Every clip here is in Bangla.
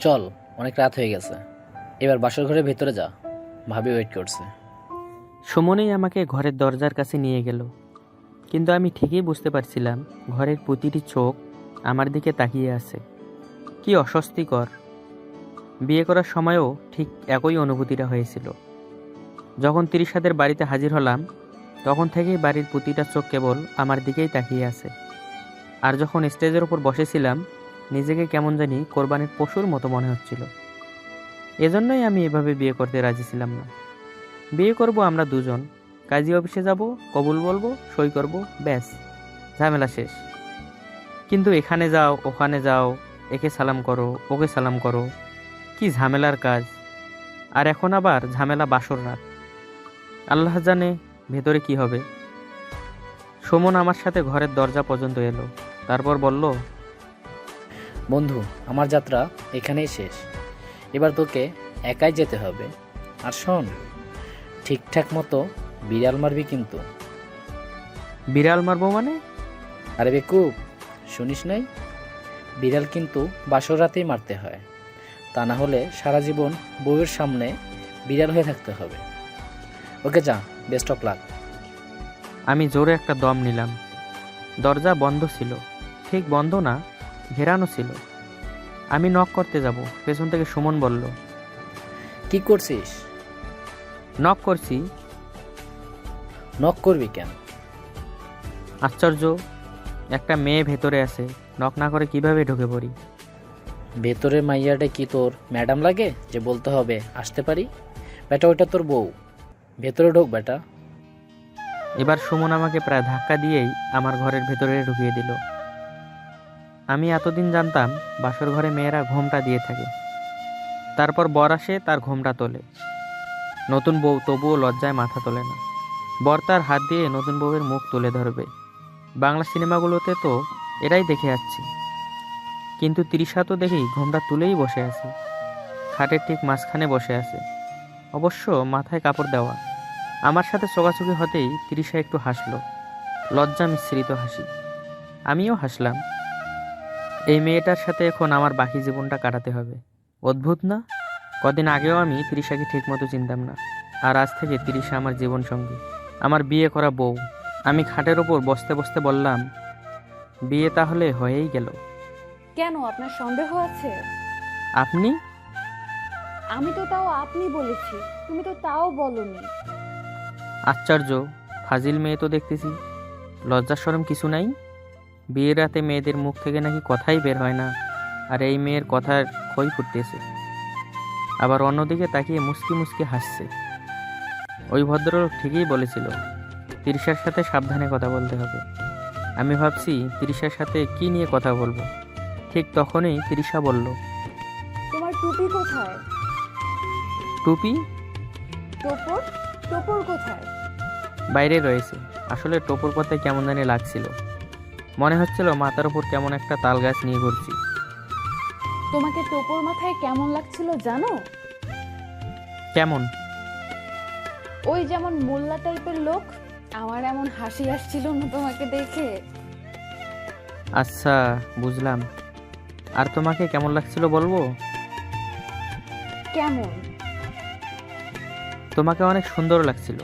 চল, অনেক রাত হয়ে গেছে। এবার বাসর ঘরের ভেতরে যা। ভাবি ওয়েট করছে। সুমনেই আমাকে ঘরের দরজার কাছে নিয়ে গেল। কিন্তু আমি ঠিকই বুঝতে পারছিলাম, ঘরের প্রতিটি চোখ আমার দিকে তাকিয়ে আছে। কি অস্বস্তিকর। বিয়ে করার সময়ও ঠিক একই অনুভূতিটা হয়েছিল। যখন তিরিশাদের বাড়িতে হাজির হলাম, তখন থেকেই বাড়ির প্রতিটা চোখ কেবল আমার দিকেই তাকিয়ে আছে। আর যখন স্টেজের ওপর বসেছিলাম নিজেকে কেমন জানি কোরবানির পশুর মতো মনে হচ্ছিল। এজন্যই আমি এভাবে বিয়ে করতে রাজি ছিলাম না। বিয়ে করব আমরা দুজন। কাজী অফিসে যাব, কবুল বলব, সই করব, ব্যাস, ঝামেলা শেষ। কিন্তু এখানে যাও, ওখানে যাও, একে সালাম করো, ওকে সালাম করো, কি ঝামেলার কাজ। আর এখন আবার ঝামেলা বাসর রাত। আল্লাহ জানে ভেতরে কি হবে। সুমন আমার সাথে ঘরের দরজা পর্যন্ত এলো, তারপর বলল বন্ধু আমার যাত্রা এখানেই শেষ। এবার তোকে একাই যেতে হবে। আর শোন ঠিকঠাক মতো বিড়াল মারবি কিন্তু। বিড়াল মারবো মানে? আরে বে বেকুব শুনিস নাই? বিড়াল কিন্তু বাসর রাতেই মারতে হয়। তা না হলে সারা জীবন বউয়ের সামনে বিড়াল হয়ে থাকতে হবে। ওকে যা বেস্ট অফ লাক আমি জোরে একটা দম নিলাম। দরজা বন্ধ ছিল। ঠিক বন্ধ না। ঘেরানো ছিল। আমি নক করতে যাব পেছন থেকে সুমন বলল কি করছিস? নক করছি। নক করবি কেন? আশ্চর্য একটা মেয়ে ভেতরে আছে নক না করে কীভাবে ঢুকে পড়ি? ভেতরের মাইয়াটা কি তোর ম্যাডাম লাগে যে বলতে হবে আসতে পারি? বেটা ওইটা তোর বউ। ভেতরে ঢোক বেটা। এবার সুমন আমাকে প্রায় ধাক্কা দিয়েই আমার ঘরের ভেতরে ঢুকিয়ে দিল। আমি এতদিন জানতাম বাসর ঘরে মেয়েরা ঘোমটা দিয়ে থাকে। তারপর বর আসে, তার ঘোমটা তোলে। নতুন বউ তবুও লজ্জায় মাথা তোলে না। বর তার হাত দিয়ে নতুন বউয়ের মুখ তুলে ধরবে। বাংলা সিনেমাগুলোতে তো এটাই দেখে যাচ্ছি কিন্তু তিরিশা তো দেখি ঘোমটা তুলেই বসে আছে। খাটের ঠিক মাঝখানে বসে আছে। অবশ্য মাথায় কাপড় দেওয়া। আমার সাথে চোখাচোখি হতেই তিরিশা একটু হাসলো। লজ্জা মিশ্রিত হাসি। আমিও হাসলাম। এই মেয়েটার সাথে এখন আমার বাকি জীবনটা কাটাতে হবে। অদ্ভুত না? কদিন আগেও আমি তিরিশাকে ঠিকমতো চিনতাম না আর আজ থেকে তিরিশা আমার জীবন সঙ্গী আমার বিয়ে করা বউ। আমি খাটের ওপর বসতে বসতে বললাম বিয়ে তাহলে হয়েই গেল। কেন? আপনার সন্দেহ আছে? আপনি? আমি তো তাও আপনি বলেছি তুমি তো তাও বলনি। আশ্চর্য ফাজিল মেয়ে তো দেখতেছি। লজ্জা সরম কিছু নাই? বিয়ের রাতে মেয়েদের মুখ থেকে নাকি কথাই বের হয় না আর এই মেয়ের কথার খই ফুটতেছে। আবার অন্যদিকে তাকিয়ে মুসকি মুসকি হাসছে। ওই ভদ্রলোক ঠিকই বলেছিল তিরিশার সাথে সাবধানে কথা বলতে হবে। আমি ভাবছি তিরিশার সাথে কি নিয়ে কথা বলব। ঠিক তখনই তিরিশা বলল তোমার টুপি কোথায়? টুপি? টোপর? টোপর কোথায়? বাইরে রয়েছে। আসলে টোপর কথায় কেমন জানি লাগছিল। মনে হচ্ছিল মাথার উপর কেমন একটা তাল গাছ নিয়ে ঘুরছি। তোমাকে টোপর মাথায় কেমন লাগছিল জানো? কেমন? ওই যেমন মোল্লা টাইপের লোক আমার এমন হাসি আসছিল না তোমাকে দেখে। আচ্ছা বুঝলাম। আর তোমাকে কেমন লাগছিল বলব? কেমন? তোমাকে অনেক সুন্দর লাগছিল।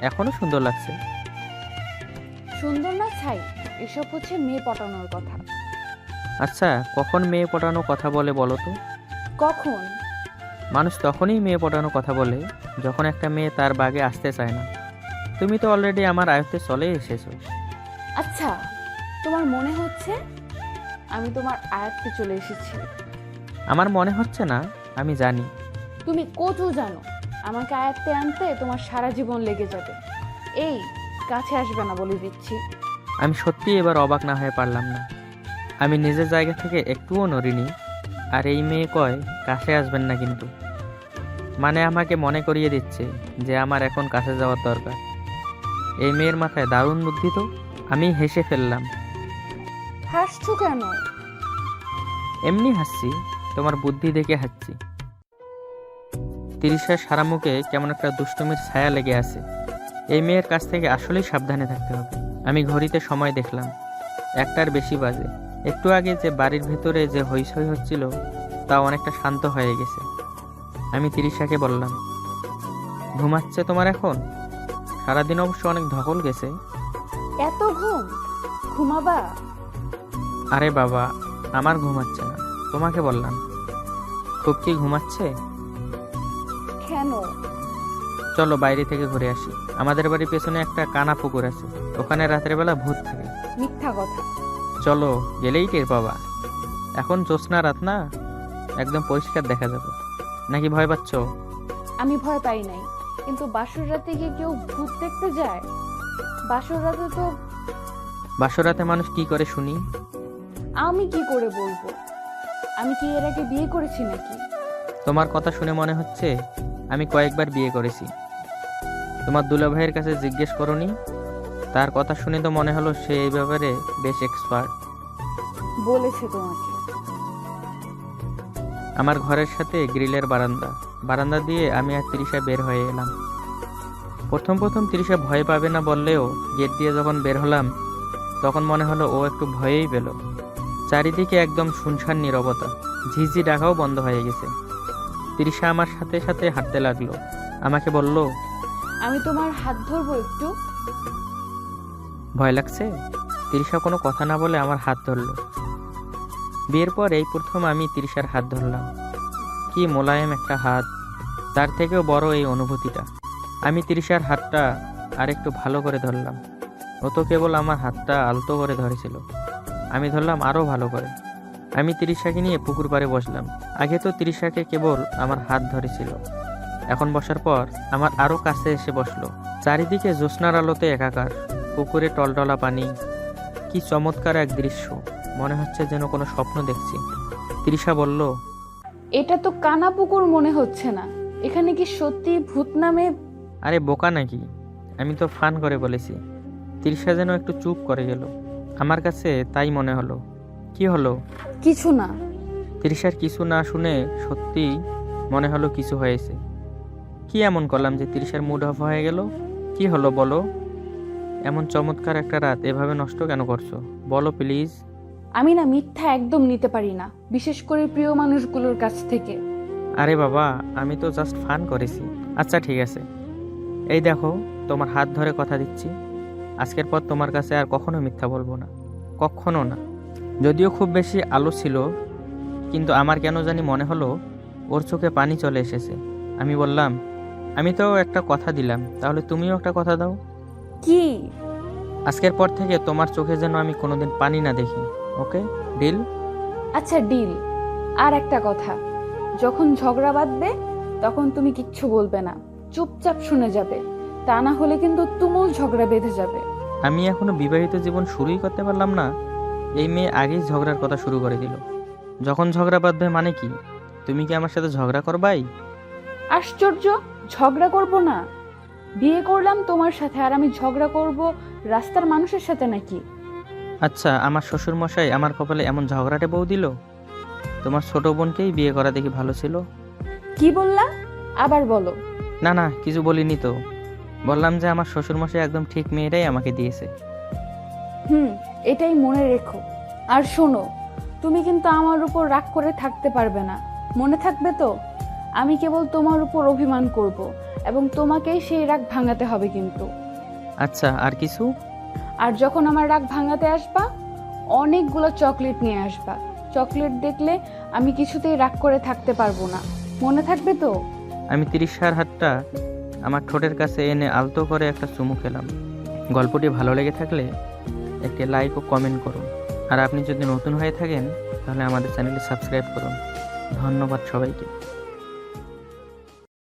এখনও সুন্দর লাগছে। সুন্দর না ছাই? এসব হচ্ছে মেয়ে পটানোর কথা। আচ্ছা কখন মেয়ে পটানো কথা বলে বলো তো? কখন? মানুষ তখনই মেয়ে পটানো কথা বলে যখন একটা মেয়ে তার বাগে আসতে চায় না। তুমি তো অলরেডি আমার আয়ত্তে চলে এসেছ। আচ্ছা তোমার মনে হচ্ছে আমি তোমার আয়ত্তে চলে এসেছি? আমার মনে হচ্ছে না আমি জানি। তুমি কচু জানো আমাকে আয়ত্তে আনতে তোমার সারা জীবন লেগে যাবে। এই কাছে আসবে না বলে দিচ্ছি। আমি সত্যি এবার অবাক না হয়ে পারলাম না। আমি নিজের জায়গা থেকে একটুও নড়িনি। আর এই মেয়ে কয় কাছে আসবেন না কিন্তু। মানে আমাকে মনে করিয়ে দিচ্ছে যে আমার এখন কাছে যাওয়ার দরকার। এই মেয়ের মাথায় দারুণ বুদ্ধি তো আমি হেসে ফেললাম। হাসছো কেন? এমনি হাসছি তোমার বুদ্ধি দেখে হাসছি। তিরিশের সারা মুখে কেমন একটা দুষ্টুমির ছায়া লেগে আছে। এই মেয়ের কাছ থেকে আসলেই সাবধানে থাকতে হবে। আমি ঘড়িতে সময় দেখলাম। একটার বেশি বাজে। একটু আগে যে বাড়ির ভেতরে যে হইচই হচ্ছিল তা অনেকটা শান্ত হয়ে গেছে। আমি তিরিশাকে বললাম ঘুমাচ্ছে তোমার এখন? সারাদিন অবশ্য অনেক ধকল গেছে। এত ঘুম? ঘুমাবা? আরে বাবা আমার ঘুমাচ্ছে না। তোমাকে বললাম খুব কি ঘুমাচ্ছে? কেন? চলো বাইরে থেকে ঘুরে আসি। আমাদের বাড়ির পেছনে একটা কানা পুকুর আছে। ওখানে রাতের বেলা ভূত থাকে। মিথ্যা কথা। চলো গেলেই টের পাবা। এখন জ্যোৎস্না রাত না? একদম পরিষ্কার দেখা যাবে। নাকি ভয় পাচ্ছ? আমি ভয় পাই নাই। কিন্তু বাসর রাতে গিয়ে কেউ ভূত দেখতে যায়? বাসর রাতে তো বাসরাতে মানুষ কি করে শুনি? আমি কি করে বলব? আমি কি এর আগে বিয়ে করেছি নাকি? তোমার কথা শুনে মনে হচ্ছে আমি কয়েকবার বিয়ে করেছি। তোমার দুলা ভাইয়ের কাছে জিজ্ঞেস করনি? তার কথা শুনে তো মনে হলো সে এই ব্যাপারে বেশ এক্সপার্ট বলেছে তোমাকে। আমার ঘরের সাথে গ্রিলের বারান্দা। বারান্দা দিয়ে আমি আর তিরিশা বের হয়ে এলাম। প্রথম প্রথম তিরিশা ভয় পাবে না বললেও গেট দিয়ে যখন বের হলাম তখন মনে হলো ও একটু ভয়েই পেল। চারিদিকে একদম শুনশান নীরবতা। ঝিঝি ডাকাও বন্ধ হয়ে গেছে। তিরিশা আমার সাথে সাথে হাঁটতে লাগল। আমাকে বলল আমি তোমার হাত ধরবো একটু। ভয় লাগছে? তিরিশা কোনো কথা না বলে আমার হাত ধরলো। বিয়ের পর এই প্রথম আমি তিরিশার হাত ধরলাম। কি মোলায়েম একটা হাত, তার থেকেও বড় এই অনুভূতিটা। আমি তিরিশার হাতটা আর একটু ভালো করে ধরলাম। ও তো কেবল আমার হাতটা আলতো করে ধরেছিল। আমি ধরলাম আরও ভালো করে। আমি তিরিশাকে নিয়ে পুকুর পাড়ে বসলাম। আগে তো তিরিশাকে কেবল আমার হাত ধরেছিল। এখন বসার পর আমার আরও কাছে এসে বসল। চারিদিকে জ্যোৎস্নার আলোতে একাকার পুকুরে টলটলা পানি। কি চমৎকার এক দৃশ্য মনে হচ্ছে যেন কোনো স্বপ্ন দেখছি। তৃষা বলল এটা তো কানা পুকুর মনে হচ্ছে না। এখানে কি সত্যি ভূত নামে? আরে বোকা নাকি? আমি তো ফান করে বলেছি। তৃষা যেন একটু চুপ করে গেল। আমার কাছে তাই মনে হলো। কি হলো? কিছু না। তৃষার কিছু না শুনে সত্যি মনে হলো কিছু হয়েছে। কি এমন করলাম যে তৃষার মুড অফ হয়ে গেল? কি হলো বলো? এমন চমৎকার একটা রাত এভাবে নষ্ট কেন করছ? বলো প্লিজ আমি না মিথ্যা একদম নিতে পারি না বিশেষ করে প্রিয় মানুষগুলোর কাছ থেকে। আরে বাবা আমি তো জাস্ট ফান করেছি। আচ্ছা ঠিক আছে। এই দেখো তোমার হাত ধরে কথা দিচ্ছি। আজকের পর তোমার কাছে আর কখনো মিথ্যা বলব না। কখনো না। যদিও খুব বেশি আলো ছিল কিন্তু আমার কেন জানি মনে হলো ওর চোখে পানি চলে এসেছে। আমি বললাম আমি তো একটা কথা দিলাম তাহলে তুমিও একটা কথা দাও। কি? আজকের পর থেকে তোমার চোখে যেন আমি কোনোদিন পানি না দেখি ওকে? ডিল? আচ্ছা ডিল। আর একটা কথা যখন ঝগড়া বাঁধবে তখন তুমি কিচ্ছু বলবে না চুপচাপ শুনে যাবে। তা না হলে কিন্তু তুমুল ঝগড়া বেঁধে যাবে। আমি এখনও বিবাহিত জীবন শুরুই করতে পারলাম না। এই মেয়ে আগেই ঝগড়ার কথা শুরু করে দিল। যখন ঝগড়া বাঁধবে মানে কি? তুমি কি আমার সাথে ঝগড়া করবাই? আশ্চর্য ঝগড়া করব না। বিয়ে করলাম তোমার সাথে আর আমি ঝগড়া করব রাস্তার মানুষের সাথে নাকি? আচ্ছা আমার শ্বশুর মশাই আমার কপালে এমন ঝগড়াটে বউ দিল? তোমার ছোট বোনকেই বিয়ে করা দেখি ভালো ছিল? কি বললা? আবার বলো। না না কিছু বলিনি তো। বললাম যে আমার শ্বশুর মশাই একদম ঠিক মেয়েটাই আমাকে দিয়েছে। হুম এটাই মনে রেখো। আর শোনো তুমি কিন্তু আমার উপর রাগ করে থাকতে পারবে না। মনে থাকবে তো? আমি কেবল তোমার উপর অভিমান করব এবং তোমাকেই সেই রাগ ভাঙাতে হবে কিন্তু। আচ্ছা আর কিছু? আর যখন আমার রাগ ভাঙাতে আসবা অনেকগুলো চকলেট নিয়ে আসবা। চকলেট দেখলে আমি কিছুতেই রাগ করে থাকতে পারব না। মনে থাকবে তো? আমি তিরিশার হাতটা আমার ঠোঁটের কাছে এনে আলতো করে একটা চুমু খেলাম। গল্পটি ভালো লেগে থাকলে একটি লাইক ও কমেন্ট করুন আর আপনি যদি নতুন হয়ে থাকেন তাহলে আমাদের চ্যানেলটি সাবস্ক্রাইব করুন। ধন্যবাদ সবাইকে।